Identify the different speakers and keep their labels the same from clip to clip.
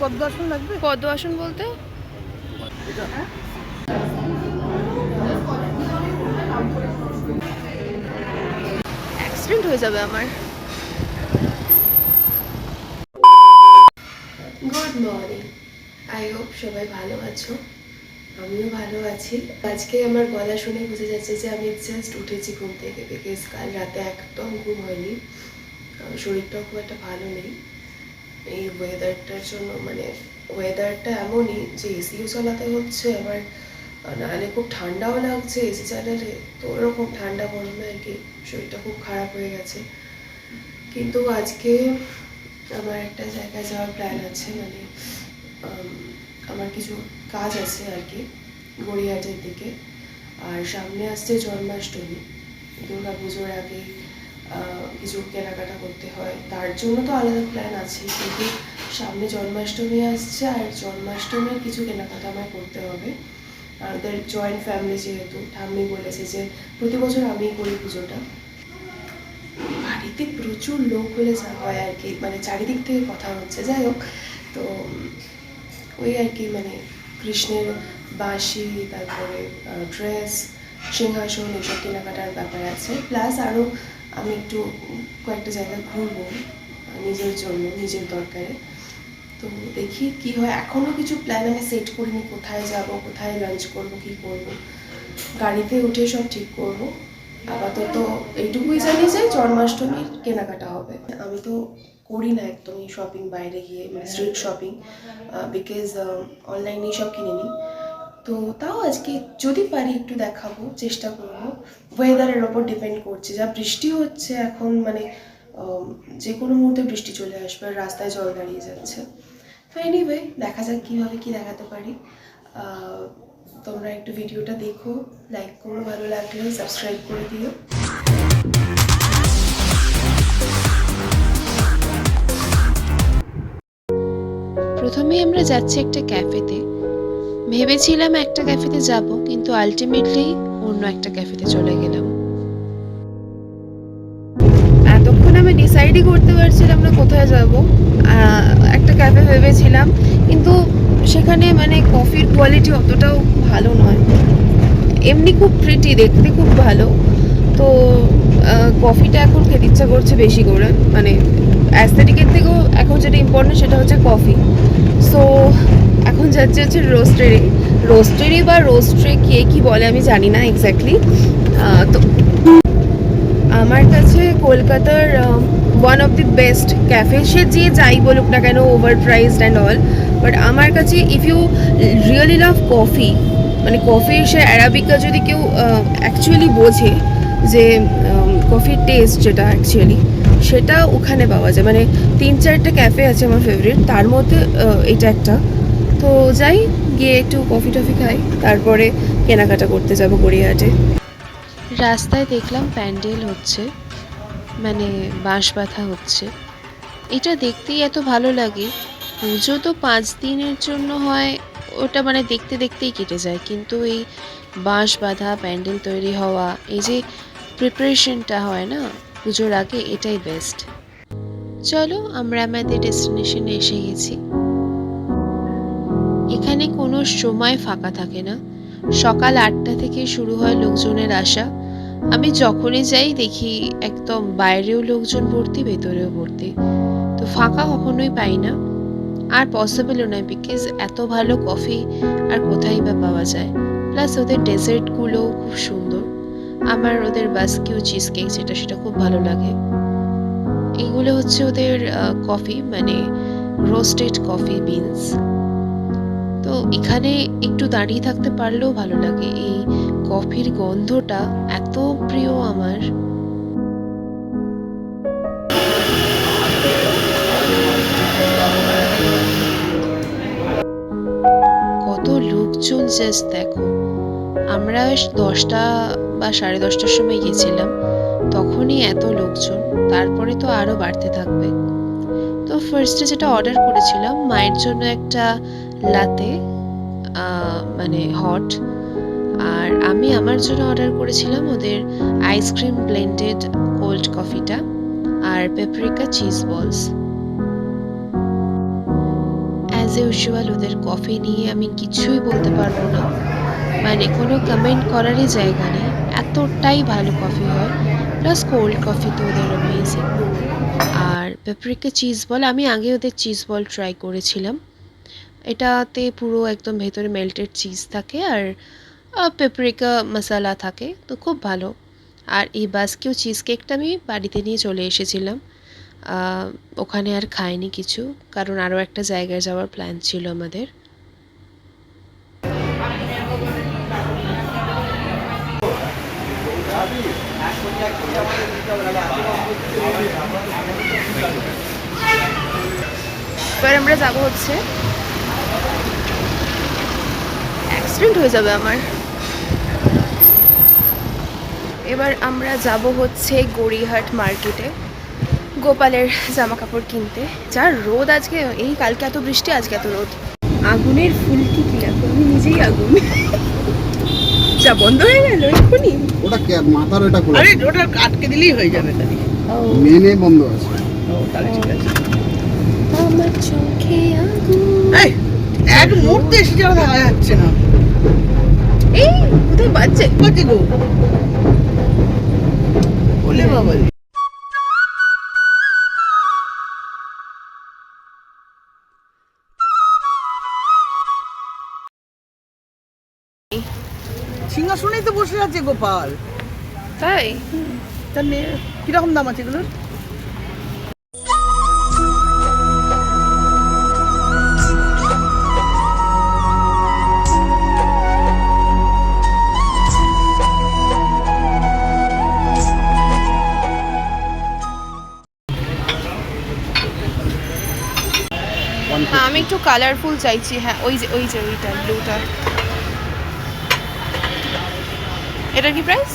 Speaker 1: পদ্ম আসন লাগবে?
Speaker 2: পদ্ম আসন বলতে? অ্যাক্সিডেন্ট হয়ে যাবে আমার। Good morning. আই হোপ সবাই ভালো আছো। আমিও ভালো আছি। আজকে আমার গলা শুনে বুঝে যাচ্ছে যে আমি জাস্ট উঠেছি ঘুম থেকে বিকজ কাল রাতে একদম ঘুম হয়নি। শরীরটাও খুব একটা ভালো নেই। এই ওয়েদারটার জন্য মানে ওয়েদারটা এমনই যে এসিও চালাতে হচ্ছে, আবার নাহলে খুব ঠান্ডাও লাগছে এসি চালালে, তো ওরকম ঠান্ডা গরমে আর কি শরীরটা খুব খারাপ হয়ে গেছে। কিন্তু আজকে আমার একটা জায়গায় যাওয়ার প্ল্যান আছে মানে আমার কিছু কাজ আছে আর কি, গড়িয়াহাটের দিকে। আর সামনে আসছে জন্মাষ্টমী দুর্গা পুজোর আগে কিছু কেনাকাটা করতে হয়। তার জন্য তো আলাদা প্ল্যান আছে। কিন্তু সামনে জন্মাষ্টমী আসছে আর জন্মাষ্টমীর কিছু কেনাকাটা আমার করতে হবে। আর ওদের জয়েন্ট ফ্যামিলি যেহেতু, ঠাম্মি বলেছে যে প্রতি বছর আমিই করি পুজোটা। বাড়িতে প্রচুর লোক হলে যা হয় আর কি। মানে চারিদিক থেকে কথা হচ্ছে। যাই হোক, তো ওই আর কি মানে কৃষ্ণের বাঁশি, তারপরে ড্রেস সিংহাসন এইসব কেনাকাটার ব্যাপার আছে। প্লাস আরও আমি একটু কয়েকটা জায়গায় ঘুরবো নিজের জন্য, নিজের দরকারে। তো দেখি কি হয়। এখনও কিছু প্ল্যান আমি সেট করিনি, কোথায় যাব, কোথায় লাঞ্চ করব, কি করব। গাড়িতে উঠে সব ঠিক করব। আপাতত এইটুকুই জানি যে জন্মাষ্টমীর কেনাকাটা হবে। আমি তো করি না একদমই শপিং বাইরে গিয়ে মানে স্ট্রিট শপিং বিকজ অনলাইনেই সব কিনে নিই তো তাও আজকে যদি পারি একটু দেখাবো, চেষ্টা করব। ওয়েদারের ওপর ডিপেন্ড করছে। যা বৃষ্টি হচ্ছে এখন মানে যে কোনো মুহূর্তে বৃষ্টি চলে আসবে আর রাস্তায় জল দাঁড়িয়ে যাচ্ছে। তো এনিওয়ে দেখা যাক কীভাবে কী দেখাতে পারি। তোমরা একটু ভিডিওটা দেখো লাইক করো, ভালো লাগলে সাবস্ক্রাইব করে দিও। প্রথমে আমরা যাচ্ছি একটা ক্যাফেতে ভেবেছিলাম একটা ক্যাফেতে যাব, কিন্তু আলটিমেটলি অন্য একটা ক্যাফেতে চলে গেলাম। এতক্ষণ আমি ডিসাইডই করতে পারছিলাম না কোথায় যাব। একটা ক্যাফে ভেবেছিলাম, কিন্তু সেখানে মানে কফির কোয়ালিটি অতটাও ভালো নয়। এমনি খুব প্রিটি দেখতে খুব ভালো। তো কফিটা এখন খেতে ইচ্ছা করছে বেশি করে। মানে অ্যাস্থেটিকের থেকেও এখন যেটা ইম্পর্টেন্ট সেটা হচ্ছে কফি সো এখন যাচ্ছে হচ্ছে রোস্টেরি রোস্টেরি বা রোস্ট্রে কে কি বলে আমি জানি না এক্স্যাক্টলি তো আমার কাছে কলকাতার one of the best cafe সে যে যাই বলুক না কেন over priced and all but আমার কাছে if you really love coffee মানে কফি সে অ্যারাবিকা যদি কেউ অ্যাকচুয়ালি বোঝে যে কফির টেস্ট যেটা অ্যাকচুয়ালি সেটা ওখানে পাওয়া যায়। মানে তিন চারটে ক্যাফে আছে আমার ফেভারিট তার মধ্যে এটা একটা। তো যাই, গিয়ে একটু কফি টফি খাই, তারপরে কেনাকাটা করতে যাব গড়িয়াহাটে। রাস্তায় দেখলাম প্যান্ডেল হচ্ছে মানে বাঁশ বাঁধা হচ্ছে। এটা দেখতেই এত ভালো লাগে। পুজো তো পাঁচ দিনের জন্য হয়, ওটা মানে দেখতে দেখতেই কেটে যায়। কিন্তু এই বাঁশ বাঁধা, প্যান্ডেল তৈরি হওয়া, এই যে প্রিপারেশনটা হয় না, পুজোর আগে এটাই বেস্ট চলো, আমরা আমাদের ডেস্টিনেশনে এসে গেছি। এখানে কোনো সময় ফাঁকা থাকে না। সকাল আটটা থেকে শুরু হয় লোকজনের আসা। আমি যখনই যাই দেখি একদম বাইরেও লোকজন ভর্তি, ভেতরেও ভর্তি। তো ফাঁকা কখনোই পাই না। আর পসিবলও নয় বিকজ এত ভালো কফি আর কোথায় বা পাওয়া যায়। প্লাস ওদের ডেজার্টগুলোও খুব সুন্দর। আমার ওদের বাস্কিউ চিজ কেক যেটা, সেটা খুব ভালো লাগে। এইগুলো হচ্ছে ওদের কফি মানে রোস্টেড কফি বিনস তো এখানে একটু দাঁড়িয়ে থাকতে পারলেও ভালো লাগে। এই কফির গন্ধটা এত প্রিয় আমার। কত লোকজন জাস্ট দেখো। আমরা দশটা বা সাড়ে দশটার সময় গেছিলাম তখনই এত লোকজন, তারপরে তো আরও বাড়তে থাকবে। তো ফার্স্টে যেটা অর্ডার করেছিলাম, মায়ের জন্য একটা লাতে মানে হট আর আমি আমার জন্য অর্ডার করেছিলাম ওদের আইসক্রিম ব্লেন্ডেড কোল্ড কফিটা আর paprika cheese balls as
Speaker 1: usual ওদের কফি নিয়ে আমি কিছুই বলতে পারব না। মানে কোনো কমেন্ট করারই জায়গা নেই। এতটাই ভালো কফি হয়। প্লাস কোল্ড কফি তো ওদের অ্যামেজিং আর পেপারিকা চিজ বল আমি আগে ওদের চিজ বল ট্রাই করেছিলাম। এটাতে পুরো একদম ভেতরে মেল্টেড চিজ থাকে আর পেপারিকা মশলা থাকে, তো খুব ভালো। আর এই বাস্কিউ চিজ কেকটা আমি বাড়িতে নিয়ে চলে এসেছিলাম। ওখানে আর খাইনি কিছু, কারণ আরও একটা জায়গায় যাওয়ার প্ল্যান ছিল আমাদের।
Speaker 2: এবার আমরা যাব হচ্ছে অ্যাক্সিডেন্ট হয়ে যাবে আমার। এবার আমরা যাব হচ্ছে গড়িয়াহাট মার্কেটে গোপালের জামা কাপড় কিনতে। যার রোদ আজকে এই কালকে এত বৃষ্টি আজকে এত রোদ। আগুনের ফুলকি কি আমি নিজেই আগুন। যা বন্ধ হয়ে গেল এক্ষুনি।
Speaker 3: ওটা কে মাথার ওটা খোলা
Speaker 4: আরে ওটা আটকে দিলেই হয়ে যাবে খালি
Speaker 3: মেনে বন্ধ আছে।
Speaker 4: ও তাহলে ঠিক আছে।
Speaker 2: আমার চোখে আগুন।
Speaker 4: এই এক মুহূর্তে এসে যাওয়া দেখা যাচ্ছে না।
Speaker 2: এই কোথায় বাজছে?
Speaker 4: বাজে গো? বলে বাবা সিংহাসনেই তো বসে আছে গোপাল।
Speaker 2: তাই?
Speaker 4: তাহলে কীরকম দাম আছে এগুলোর?
Speaker 2: কালারফুল চাইছি হ্যাঁ ওই যে ওই যে ওইটা ব্লুটা এটা কি প্রাইস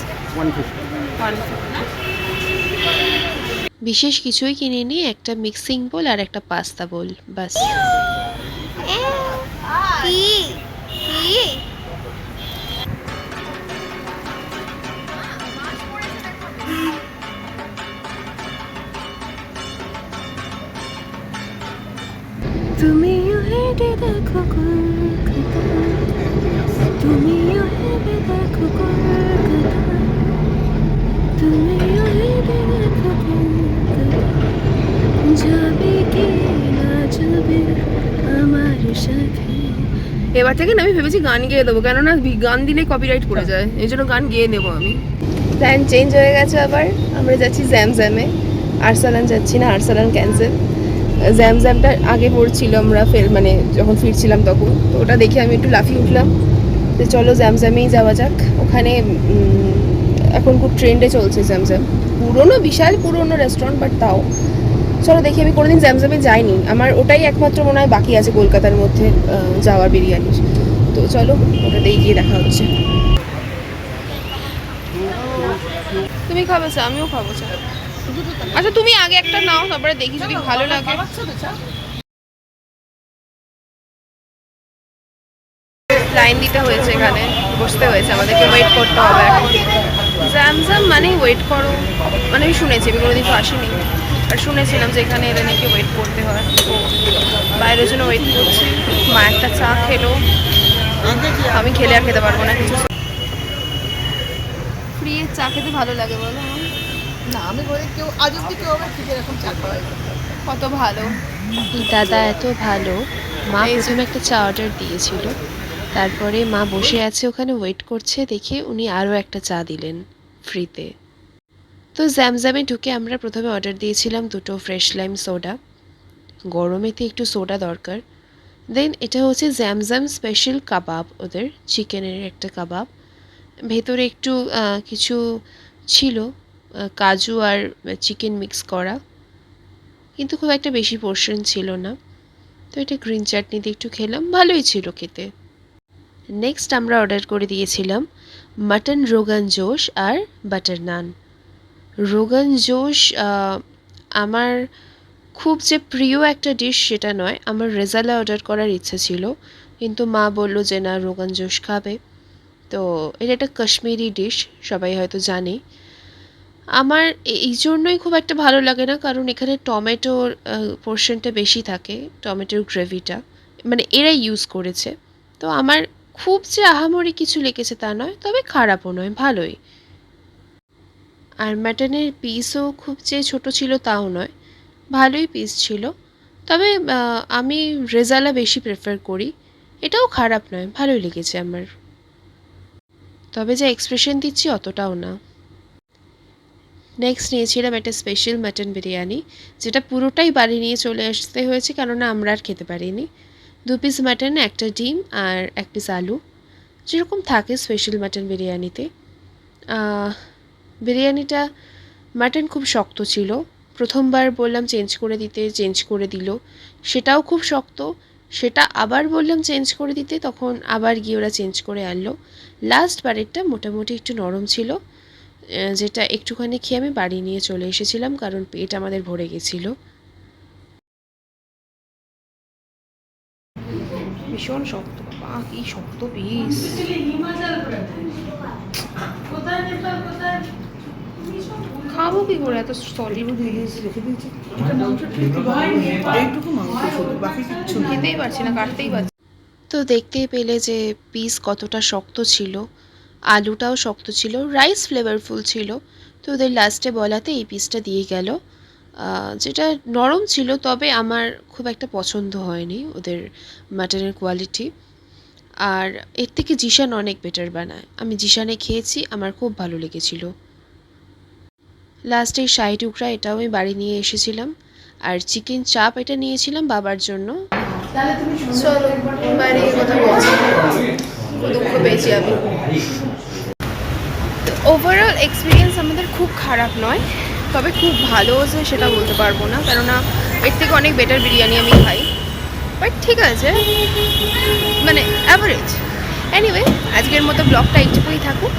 Speaker 1: বিশেষ কিছুই কিনিনি একটা মিক্সিং বোল আর একটা পাস্তা বোল বাস
Speaker 2: কি? হেঁটে দেখো তুমিও হেঁটে দেখো তুমিও হেঁটে দেখো যাবে কি না যাবে আমার সাথে এবার থেকে না আমি ভেবেছি গান গেয়ে দেবো, কেননা গান দিলে কপিরাইট পড়ে যায়, এই জন্য গান গেয়ে নেব আমি। প্ল্যান চেঞ্জ হয়ে গেছে আবার, আমরা যাচ্ছি জ্যাম জ্যামে আরসালান যাচ্ছি না, আরসালান ক্যান্সেল জ্যামজ্যামটা আগে পড়ছিল আমরা ফের মানে যখন ফিরছিলাম তখন। তো ওটা দেখে আমি একটু লাফিয়ে উঠলাম। তো চলো জ্যামজ্যামেই যাওয়া যাক। ওখানে এখন খুব ট্রেন্ডে চলছে জ্যামজ্যাম পুরোনো, বিশাল পুরোনো রেস্টুরেন্ট বাট তাও। চলো দেখি, আমি কোনোদিন জ্যামজ্যামে যাইনি। আমার ওটাই একমাত্র মনে হয় বাকি আছে কলকাতার মধ্যে যাওয়ার বিরিয়ানির তো চলো, ওটাতেই গিয়ে দেখা হচ্ছে। তুমি খাবে চা? আমিও খাব চা। আচ্ছা তুমি আগে একটা নাও তারপরে দেখি যদি ভালো লাগে। লাইন দিতে হয়েছে এখানে বসতে হয়েছে আমাদেরকে ওয়েট করতে হবে এখন। জ্যামজ্যাম মানে ওয়েট করো। মানে আমি শুনেছি আমি কোনোদিন তো আসিনি আর শুনেছিলাম যে এখানে এলে নাকি ওয়েট করতে হয়। তো বাইরের জন্য ওয়েট করছি। মা একটা চা খেলো। আমি খেলে আর খেতে পারব না কিছু। ফ্রি চা খেতে ভালো লাগে বলো। আমার?
Speaker 4: না আমি বলি কেউ আজ অব্দি কেউ আমার ঠিক এরকম চা খাওয়াই
Speaker 2: কত ভালো।
Speaker 1: দাদা এত ভালো। মা প্রথমে একটা চা অর্ডার দিয়েছিল। তারপরে মা বসে আছে ওখানে ওয়েট করছে দেখে উনি আরও একটা চা দিলেন ফ্রিতে তো জ্যামজ্যামে ঢুকে আমরা প্রথমে অর্ডার দিয়েছিলাম দুটো ফ্রেশ লাইম সোডা গরমেতে একটু সোডা দরকার। দেন এটা হচ্ছে জ্যামজ্যাম স্পেশাল কাবাব ওদের চিকেনের একটা কাবাব ভেতরে একটু কিছু ছিল কাজু আর চিকেন মিক্স করা। কিন্তু খুব একটা বেশি পোর্শন ছিল না। তো এটা গ্রিন চাটনি দিয়ে একটু খেলাম, ভালোই ছিল খেতে। নেক্সট আমরা অর্ডার করে দিয়েছিলাম মাটন রোগান জোশ আর বাটার নান রোগান জোশ আমার খুব যে প্রিয় একটা ডিশ সেটা নয়, আমার রেজালা অর্ডার করার ইচ্ছে ছিল। কিন্তু মা বলল যে, না রোগান জোশ খাবে। তো এটা একটা কাশ্মীরি ডিশ সবাই হয়তো জানে। আমার এই জন্যই খুব একটা ভালো লাগে না, কারণ এখানে টমেটোর পোর্শনটা বেশি থাকে, টমেটোর গ্রেভিটা মানে এরাই ইউজ করেছে। তো আমার খুব যে আহামরি কিছু লেগেছে তা নয়, তবে খারাপও নয়, ভালোই। আর মাটনের পিসও খুব যে ছোট ছিল তাও নয়, ভালোই পিস ছিল। তবে আমি রেজালা বেশি প্রেফার করি। এটাও খারাপ নয়, ভালোই লেগেছে আমার। তবে যা এক্সপ্রেশন দিচ্ছি অতটাও না। নেক্সট নিয়েছিলাম একটা স্পেশাল মাটন বিরিয়ানি, যেটা পুরোটাই বাড়ি নিয়ে চলে আসতে হয়েছে কেননা আমরা আর খেতে পারিনি। দু পিস মাটন একটা ডিম আর এক পিস আলু। যেরকম থাকে স্পেশাল মাটন বিরিয়ানিতে। বিরিয়ানিটা মাটন খুব শক্ত ছিল। প্রথমবার বললাম চেঞ্জ করে দিতে চেঞ্জ করে দিল। সেটাও খুব শক্ত। সেটা আবার বললাম চেঞ্জ করে দিতে, তখন আবার গিয়ে ওরা চেঞ্জ করে আনলো। লাস্ট বারেরটা মোটামুটি একটু নরম ছিল। যেটা একটুখানি খেয়ে আমি বাড়ি নিয়ে চলে এসেছিলাম কারণ পেট আমাদের ভরে গেছিল। ভীষণ শক্ত বাবা কি শক্ত পিস খাব কি করে? এত সলিড
Speaker 4: এইটুকু মাংস বাকি কিচ্ছু
Speaker 1: খেতেই পারছি না কাটতেই পারছি। তো দেখতেই পেলে যে পিস কতটা শক্ত ছিল। আলুটাও শক্ত ছিল রাইস ফ্লেভারফুল ছিল। তো ওদের লাস্টে বলাতে এই পিসটা দিয়ে গেল। যেটা নরম ছিল, তবে আমার খুব একটা পছন্দ হয়নি ওদের মাটনের কোয়ালিটি আর এর থেকে জিশান অনেক বেটার বানায়। আমি জিশানে খেয়েছি, আমার খুব ভালো লেগেছিল। লাস্টে শাহি টুকরা, এটাও আমি বাড়ি নিয়ে এসেছিলাম। আর চিকেন চাপ এটা নিয়েছিলাম বাবার জন্য।
Speaker 2: চলো গিয়ে কথা দুঃখ পেয়েছি আমি?
Speaker 1: ওভারঅল এক্সপিরিয়েন্স আমাদের খুব খারাপ নয়, তবে খুব ভালো যে সেটা বলতে পারব না, কেননা এর থেকে অনেক বেটার বিরিয়ানি আমি খাই। বাট ঠিক আছে মানে অ্যাভারেজ এনিওয়ে আজকের মতো ব্লগটা এইটুকুই থাকুক,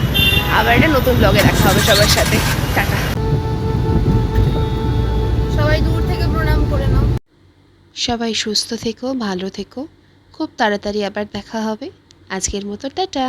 Speaker 1: আবার একটা নতুন ব্লগে দেখা হবে সবার সাথে। টাটা।
Speaker 4: সবাই দূর থেকে প্রণাম করে নাও।
Speaker 1: সবাই সুস্থ থেকো, ভালো থেকো, খুব তাড়াতাড়ি আবার দেখা হবে। আজকের মতো, টাটা।